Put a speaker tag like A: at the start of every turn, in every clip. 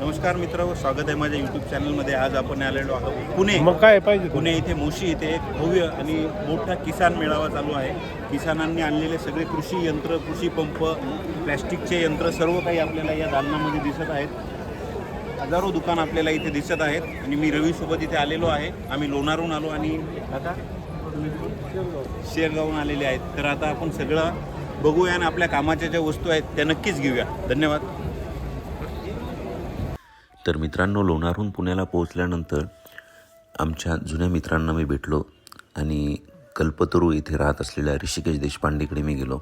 A: नमस्कार मित्र स्वागत आहे माझ्या यूट्यूब चॅनलमध्ये आज आपण आलेलो आहोत पुणे.
B: मग काय पाहिजे?
A: पुणे इथे मोशी इथे एक भव्य आणि मोठा किसान मेळावा चालू आहे. किसानांनी आणलेले सगळे कृषी यंत्र कृषी पंप प्लॅस्टिकचे यंत्र सर्व काही आपल्याला या दालनामध्ये दिसत आहेत. हजारो दुकान आपल्याला इथे दिसत आहेत आणि मी रवीसोबत इथे आलेलो आहे. आम्ही लोणारहून आलो आणि आता शेरगावून आलेले आहेत. तर आता आपण सगळं बघूया आणि आपल्या कामाच्या ज्या वस्तू आहेत त्या नक्कीच घेऊया. धन्यवाद.
C: तर मित्रांनो लोणारहून पुण्याला पोहोचल्यानंतर आमच्या जुन्या मित्रांना मी भेटलो आणि कल्पतरू इथे राहत असलेल्या ऋषिकेश देशपांडेकडे मी गेलो.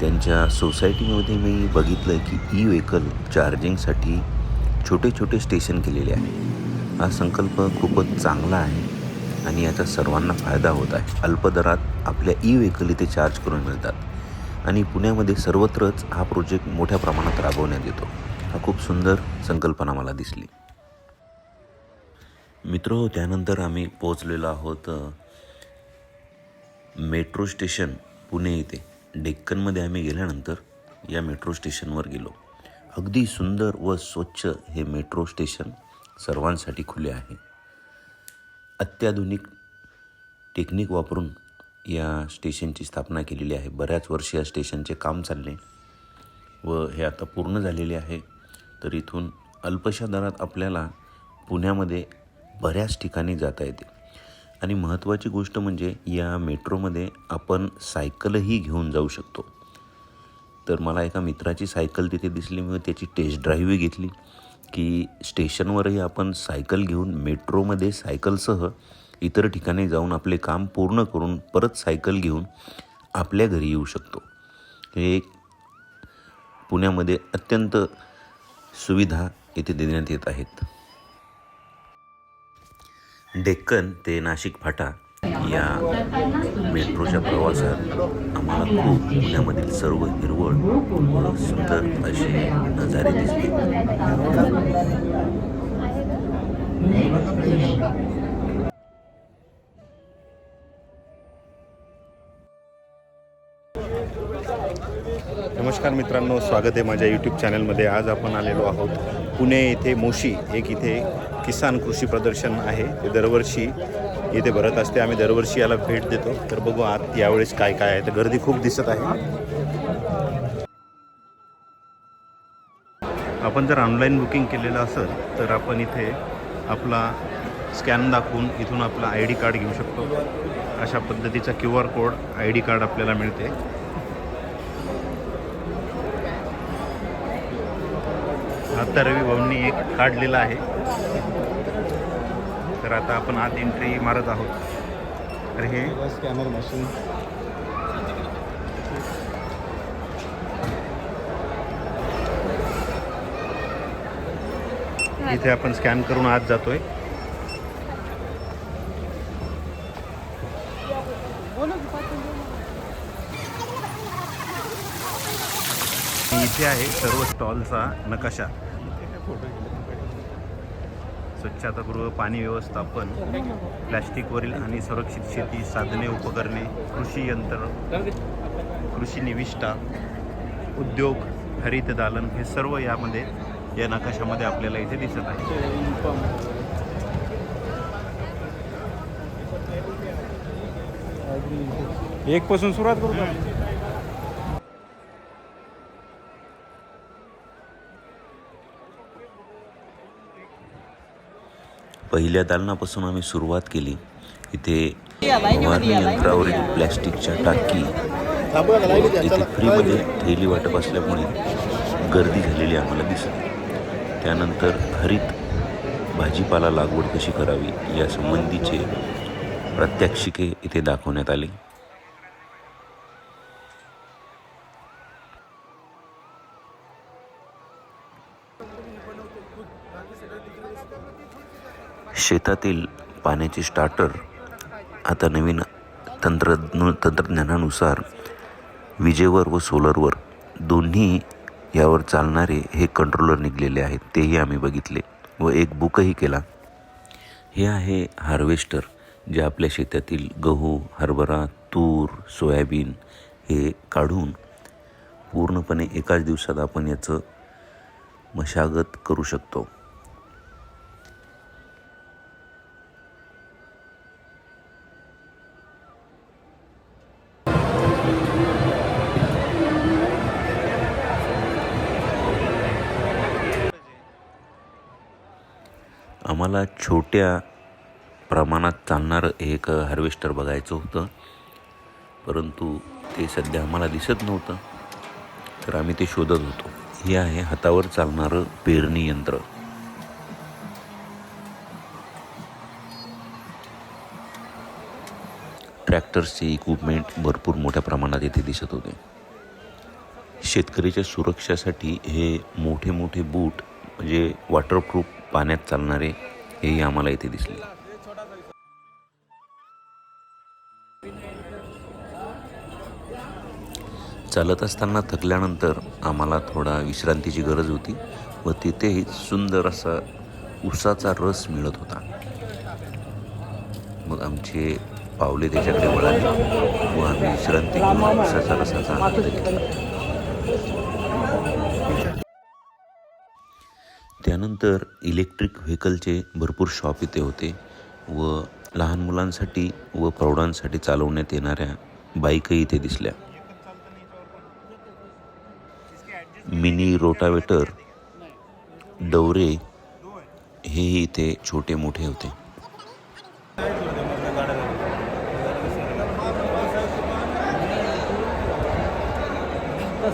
C: त्यांच्या सोसायटीमध्ये मी बघितलं की ई व्हेकल चार्जिंगसाठी छोटे छोटे स्टेशन केलेले आहे. हा संकल्प खूपच चांगला आहे आणि याचा सर्वांना फायदा होत आहे. अल्पदरात आपल्या ई व्हेकल इथे चार्ज करून मिळतात आणि पुण्यामध्ये सर्वत्रच हा प्रोजेक्ट मोठ्या प्रमाणात राबवण्यात येतो. हा खूप सुंदर संकल्पना मला दिसली. मित्र त्यानंतर आम्ही पोचलेलो आहोत मेट्रो स्टेशन पुणे इथे. डेक्कनमध्ये आम्ही गेल्यानंतर या मेट्रो स्टेशनवर गेलो. अगदी सुंदर व स्वच्छ हे मेट्रो स्टेशन सर्वांसाठी खुले आहे. अत्याधुनिक टेक्निक वापरून या स्टेशनची स्थापना केलेली आहे. बऱ्याच वर्ष या स्टेशनचे काम चालले व हे आता पूर्ण झालेले आहे. तर इथून अल्पशा दरात आपल्याला पुण्यामध्ये बऱ्याच ठिकाणी जाता येते. आणि महत्त्वाची गोष्ट म्हणजे या मेट्रोमध्ये आपण सायकलही घेऊन जाऊ शकतो. तर मला एका मित्राची सायकल तिथे दिसली मी त्याची टेस्ट ड्राईव्हही घेतली की स्टेशनवरही आपण सायकल घेऊन मेट्रोमध्ये सायकलसह इतर ठिकाणी जाऊन आपले काम पूर्ण करून परत सायकल घेऊन आपल्या घरी येऊ शकतो. हे एक पुण्यामध्ये अत्यंत सुविधा इथे देण्यात येत आहेत. डेक्कन ते नाशिक फाटा या मेट्रोच्या प्रवासात आम्हाला खूप पुण्यामधील सर्व हिरवळ व सुंदर असे नजारे दिसले
A: नमस्कार मित्रांनो स्वागत आहे माझ्या यूट्यूब चॅनलमध्ये आज आपण आलेलो आहोत पुणे येथे मोशी एक इथे किसान कृषी प्रदर्शन आहे. ते दरवर्षी इथे भरत असते. आम्ही दरवर्षी याला भेट देतो. तर बघू आत यावेळेस काय काय आहे. तर गर्दी खूप दिसत आहे. आपण जर ऑनलाईन बुकिंग केलेलं असेल तर आपण इथे आपला स्कॅन दाखवून इथून आपला आय डी कार्ड घेऊ शकतो. अशा पद्धतीचा Q R code I D card आपल्याला मिळते. आता रवी भाऊंनी एक काढलेला आहे. तर आता आपण आत एंट्री मारत आहोत. तर हे
B: स्कॅनर मशीन
A: इथे आपण स्कॅन करून आत जातोय. इथे आहे सर्व स्टॉलचा नकाशा. स्वच्छतागृह पाणी व्यवस्थापन प्लॅस्टिकवरील आणि संरक्षित शेती साधने उपकरणे कृषी यंत्र कृषी निविष्ठा उद्योग हरित दालन हे सर्व यामध्ये या नकाशामध्ये आपल्याला इथे दिसत आहे.
B: एक पासून सुरुवात करू
C: पहिल्या दालनापासून आम्ही सुरुवात केली. इथे फवारणी यंत्रावरील प्लॅस्टिकच्या टाकी इथे फ्रीमध्ये थैली वाटप असल्यामुळे गर्दी झालेली आम्हाला दिसली. त्यानंतर हरित भाजीपाला लागवड कशी करावी या संबंधीचे प्रात्यक्षिके इथे दाखवण्यात आली. शेतातील पाण्याचे स्टार्टर आता नवीन तंत्रज्ञ तंत्रज्ञानानुसार विजेवर व सोलरवर दोन्ही यावर चालणारे हे कंट्रोलर निघलेले आहेत. तेही आम्ही बघितले व एक बुकही केला. हे आहे हार्वेस्टर जे आपल्या शेतातील गहू हरभरा तूर सोयाबीन हे काढून पूर्णपणे एकाच दिवसात आपण याचं मशागत करू शकतो. आम्हाला छोट्या प्रमाणात चालणारं एक हार्वेस्टर बघायचं होतं. परंतु ते सध्या आम्हाला दिसत नव्हतं. तर आम्ही ते शोधत होतो. हे आहे हातावर चालणारं पेरणी यंत्र. ट्रॅक्टर्सचे इक्विपमेंट भरपूर मोठ्या प्रमाणात येथे दिसत होते. शेतकरीच्या सुरक्षासाठी हे मोठे मोठे बूट म्हणजे वॉटरप्रूफ पाण्यात चालणारे हेही आम्हाला इथे दिसले. चालत असताना थकल्यानंतर आम्हाला थोडा विश्रांतीची गरज होती व तिथेही सुंदर असा उसाचा रस मिळत होता. मग आमचे पावले त्याच्याकडे वळाले व आम्ही विश्रांती घेऊन उसाचा रसाचा आनंद घेतला. त्यानंतर इलेक्ट्रिक व्हेकलचे भरपूर शॉप इथे होते व लहान मुलांसाठी व प्रौढांसाठी चालवण्यात येणाऱ्या बाईकही इथे दिसल्या. मिनी रोटावेटर डवरे हेही इथे छोटे मोठे होते.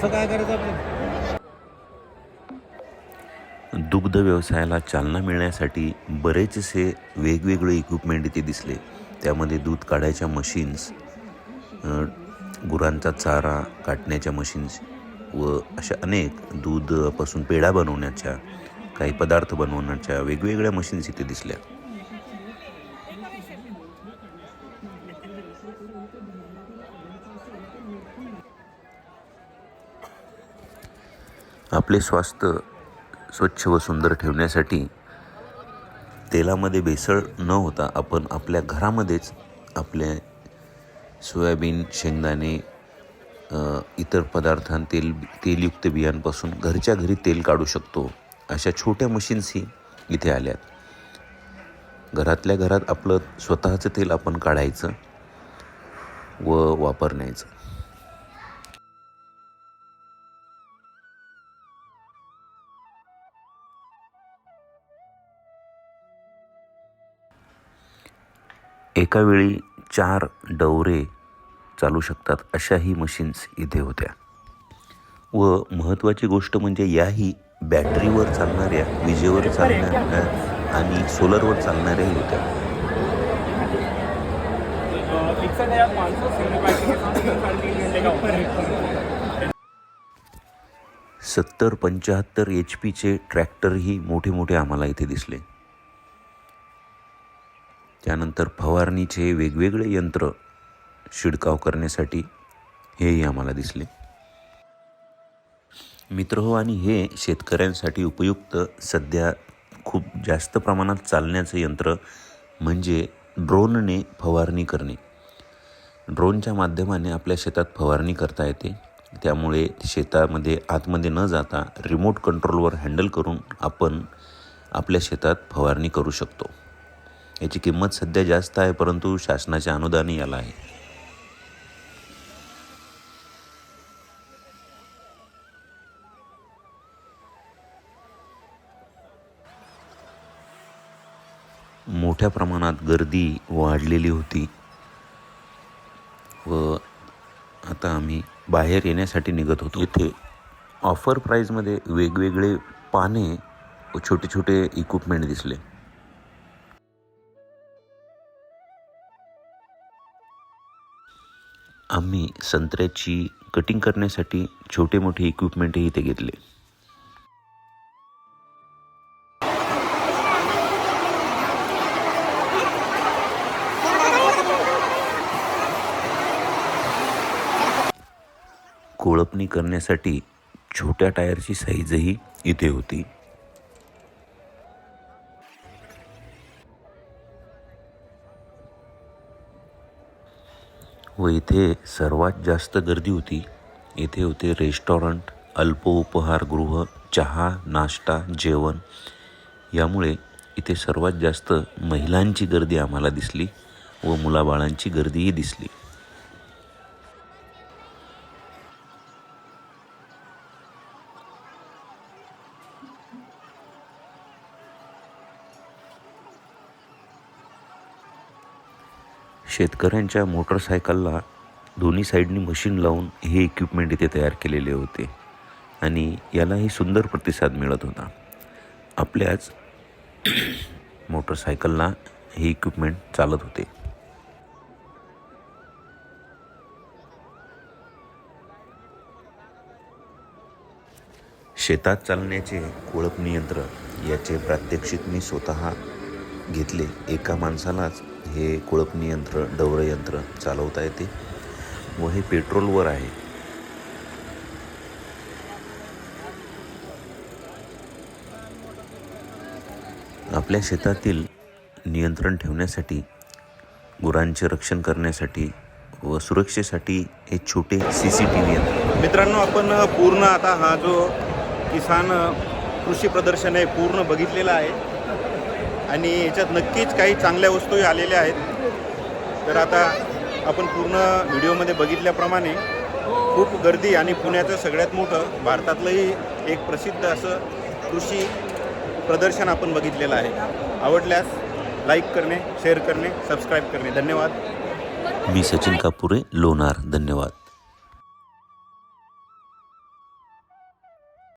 B: काय करायचं
C: दुग्ध व्यवसायाला चालना मिळण्यासाठी बरेचसे वेगवेगळे इक्विपमेंट इथे दिसले. त्यामध्ये दूध काढायच्या मशीन्स गुरांचा चारा काटण्याच्या मशीन्स व अशा अनेक दूधपासून पेढा बनवण्याच्या काही पदार्थ बनवण्याच्या वेगवेगळ्या मशीन्स इथे दिसल्या. आपले स्वास्थ्य स्वच्छ व सुंदर ठेवण्यासाठी तेलामध्ये भेसळ न होता आपण आपल्या घरामध्येच आपल्या सोयाबीन शेंगदाणे इतर पदार्थां तेल तेलयुक्त बियांपासून घरच्या घरी तेल काढू शकतो. अशा छोट्या मशीन्सही इथे आल्यात. घरातल्या घरात आपलं स्वतःचं तेल आपण काढायचं व वापरण्याचं. एकावेळी चार डवरे चालू शकतात अशाही मशीन्स इथे होत्या. व महत्त्वाची गोष्ट म्हणजे याही बॅटरीवर चालणाऱ्या विजेवर चालणाऱ्या आणि सोलरवर चालणाऱ्याही होत्या. सत्तर पंच्याहत्तर एच पीचे ट्रॅक्टरही मोठे मोठे आम्हाला इथे दिसले. त्यानंतर फवारणीचे वेगवेगळे यंत्र शिडकाव करण्यासाठी हेही आम्हाला दिसले. मित्र हो आणि हे शेतकऱ्यांसाठी उपयुक्त सध्या खूप जास्त प्रमाणात चालण्याचं यंत्र म्हणजे ड्रोनने फवारणी करणे. ड्रोनच्या माध्यमाने आपल्या शेतात फवारणी करता येते. त्यामुळे शेतामध्ये आतमध्ये न जाता रिमोट कंट्रोलवर हँडल करून आपण आपल्या शेतात फवारणी करू शकतो. याची किंमत सध्या जास्त आहे परंतु शासनाच्या अनुदानही याला आहे. मोठ्या प्रमाणात गर्दी वाढलेली होती. व आता आम्ही बाहेर येण्यासाठी निघत होतो. इथे ऑफर प्राईजमध्ये वेगवेगळे पाने व छोटे छोटे इक्विपमेंट दिसले. आम्ही संत्र्याची कटिंग करण्यासाठी छोटे मोठे इक्विपमेंटही इथे घेतले. कोळपणी करण्यासाठी छोट्या टायरची साईजही इथे होती. व इथे सर्वात जास्त गर्दी होती. इथे होते रेस्टॉरंट अल्प उपहारगृह चहा नाश्ता जेवण. यामुळे इथे सर्वात जास्त महिलांची गर्दी आम्हाला दिसली व मुलाबाळांची गर्दीही दिसली. शेतकऱ्यांच्या मोटरसायकलला दोन्ही साईडनी मशीन लावून हे इक्विपमेंट इथे तयार केलेले होते. आणि यालाही सुंदर प्रतिसाद मिळत होता. आपल्याच मोटरसायकलला हे इक्विपमेंट चालत होते. शेतात चालण्याचे कोळपणी यंत्र याचे प्रात्यक्षिक मी स्वतः घेतले. एका माणसालाच हे कुळपणी यंत्र डवरं यंत्र चालवता येते व हे पेट्रोलवर आहे. आपल्या शेतातील नियंत्रण ठेवण्यासाठी गुरांचे रक्षण करण्यासाठी व सुरक्षेसाठी हे छोटे सी सी टी व्ही यंत्र.
A: मित्रांनो आपण पूर्ण आता हा जो किसान कृषी प्रदर्शन आहे पूर्ण बघितलेला आहे. आणि याच्यात नक्कीच काही चांगल्या वस्तूही आलेल्या आहेत. तर आता आपण पूर्ण व्हिडिओमध्ये बघितल्याप्रमाणे खूप गर्दी आणि पुण्याचं सगळ्यात मोठं भारतातलंही एक प्रसिद्ध असं कृषी प्रदर्शन आपण बघितलेलं आहे. आवडल्यास लाईक करणे शेअर करणे सबस्क्राईब करणे. धन्यवाद.
C: मी सचिन कापुरे लोणार. धन्यवाद.